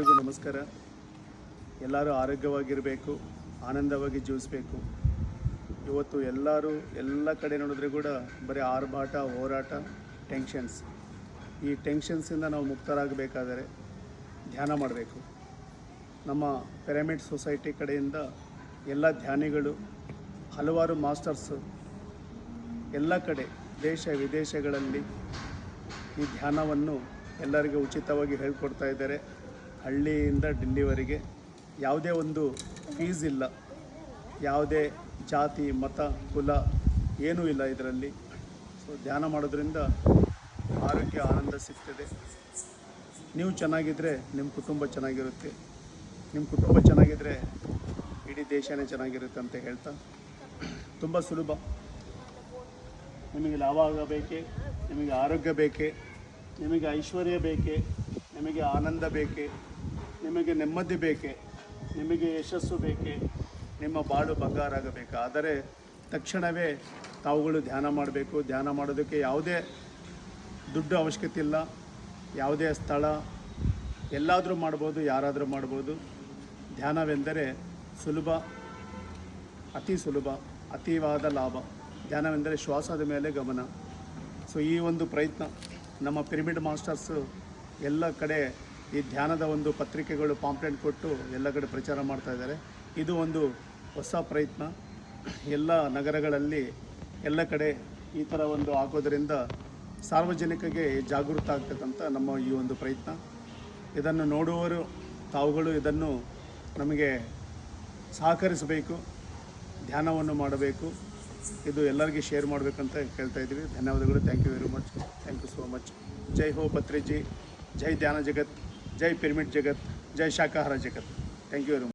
ನಮಸ್ಕಾರ. ಎಲ್ಲರೂ ಆರೋಗ್ಯವಾಗಿರಬೇಕು, ಆನಂದವಾಗಿ ಜೀವಿಸಬೇಕು. ಇವತ್ತು ಎಲ್ಲರೂ ಎಲ್ಲ ಕಡೆ ನೋಡಿದ್ರೆ ಕೂಡ ಬರೀ ಆರ್ಭಾಟ, ಹೋರಾಟ ಟೆನ್ಷನ್ಸ್ ಈ ಟೆನ್ಷನ್ಸಿಂದ ನಾವು ಮುಕ್ತರಾಗಬೇಕಾದರೆ ಧ್ಯಾನ ಮಾಡಬೇಕು. ನಮ್ಮ ಪಿರಮಿಡ್ ಸೊಸೈಟಿ ಕಡೆಯಿಂದ ಎಲ್ಲ ಧ್ಯಾನಿಗಳು, ಹಲವಾರು ಮಾಸ್ಟರ್ಸು ಎಲ್ಲ ಕಡೆ, ದೇಶ ವಿದೇಶಗಳಲ್ಲಿ ಈ ಧ್ಯಾನವನ್ನು ಎಲ್ಲರಿಗೂ ಉಚಿತವಾಗಿ ಹೇಳ್ಕೊಡ್ತಾ ಇದ್ದಾರೆ. ಹಳ್ಳಿಯಿಂದ ಡಿಲ್ಲಿವರೆಗೆ ಯಾವುದೇ ಒಂದು ಫೀಸ್ ಇಲ್ಲ. ಯಾವುದೇ ಜಾತಿ, ಮತ, ಕುಲ ಏನೂ ಇಲ್ಲ ಇದರಲ್ಲಿ. ಸೊ ಧ್ಯಾನ ಮಾಡೋದ್ರಿಂದ ಆರೋಗ್ಯ ಆನಂದ ಸಿಗ್ತದೆ. ನೀವು ಚೆನ್ನಾಗಿದ್ದರೆ ನಿಮ್ಮ ಕುಟುಂಬ ಚೆನ್ನಾಗಿರುತ್ತೆ. ನಿಮ್ಮ ಕುಟುಂಬ ಚೆನ್ನಾಗಿದ್ದರೆ ಇಡೀ ದೇಶನೇ ಚೆನ್ನಾಗಿರುತ್ತೆ ಅಂತ ಹೇಳ್ತಾ ತುಂಬ ಸುಲಭ. ನಿಮಗೆ ಲಾಭ ಆಗಬೇಕೆ? ನಿಮಗೆ ಆರೋಗ್ಯ ಬೇಕೇ? ನಿಮಗೆ ಐಶ್ವರ್ಯ ಬೇಕೇ? ನಿಮಗೆ ಆನಂದ ಬೇಕೇ? ನಿಮಗೆ ನೆಮ್ಮದಿ ಬೇಕೇ, ನಿಮಗೆ ಯಶಸ್ಸು ಬೇಕೇ, ನಿಮ್ಮ ಬಾಳು ಬಂಗಾರಾಗಬೇಕು ಆದರೆ ತಕ್ಷಣವೇ ತಾವುಗಳು ಧ್ಯಾನ ಮಾಡಬೇಕು. ಧ್ಯಾನ ಮಾಡೋದಕ್ಕೆ ಯಾವುದೇ ದುಡ್ಡು ಅವಶ್ಯಕತೆ ಇಲ್ಲ. ಯಾವುದೇ ಸ್ಥಳ, ಎಲ್ಲಾದರೂ ಮಾಡ್ಬೋದು, ಯಾರಾದರೂ ಮಾಡ್ಬೋದು. ಧ್ಯಾನವೆಂದರೆ ಸುಲಭ, ಅತಿ ಸುಲಭ, ಅತಿವಾದ ಲಾಭ. ಧ್ಯಾನವೆಂದರೆ ಶ್ವಾಸದ ಮೇಲೆ ಗಮನ. ಸೊ ಈ ಒಂದು ಪ್ರಯತ್ನ ನಮ್ಮ ಪಿರಮಿಡ್ ಮಾಸ್ಟರ್ಸು ಎಲ್ಲ ಕಡೆ ಈ ಧ್ಯಾನದ ಒಂದು ಪತ್ರಿಕೆಗಳು ಪಾಂಪ್ಲೆಂಟ್ ಕೊಟ್ಟು ಎಲ್ಲ ಕಡೆ ಪ್ರಚಾರ ಮಾಡ್ತಾ ಇದ್ದಾರೆ. ಇದು ಒಂದು ಹೊಸ ಪ್ರಯತ್ನ. ಎಲ್ಲ ನಗರಗಳಲ್ಲಿ ಎಲ್ಲ ಕಡೆ ಈ ಥರ ಒಂದು ಹಾಕೋದ್ರಿಂದ ಸಾರ್ವಜನಿಕರಿಗೆ ಜಾಗೃತ ಆಗ್ತಕ್ಕಂಥ ನಮ್ಮ ಈ ಒಂದು ಪ್ರಯತ್ನ. ಇದನ್ನು ನೋಡುವವರು, ತಾವುಗಳು ಇದನ್ನು ನಮಗೆ ಸಹಕರಿಸಬೇಕು, ಧ್ಯಾನವನ್ನು ಮಾಡಬೇಕು. ಇದು ಎಲ್ಲರಿಗೆ ಶೇರ್ ಮಾಡಬೇಕಂತ ಕೇಳ್ತಾ ಇದ್ದೀವಿ. ಧನ್ಯವಾದಗಳು. Thank you very much thank you so much ಜೈ ಹೋ ಪತ್ರಿಜಿ ಜೈ ಧ್ಯಾನ ಜಗತ್. ಜೈ ಪಿರಮಿಡ್ ಜಗತ್ ಜೈ ಶಾಕಾಹಾರ ಜಗತ್ ಥ್ಯಾಂಕ್ ಯು ವೆರಿ ಮಚ್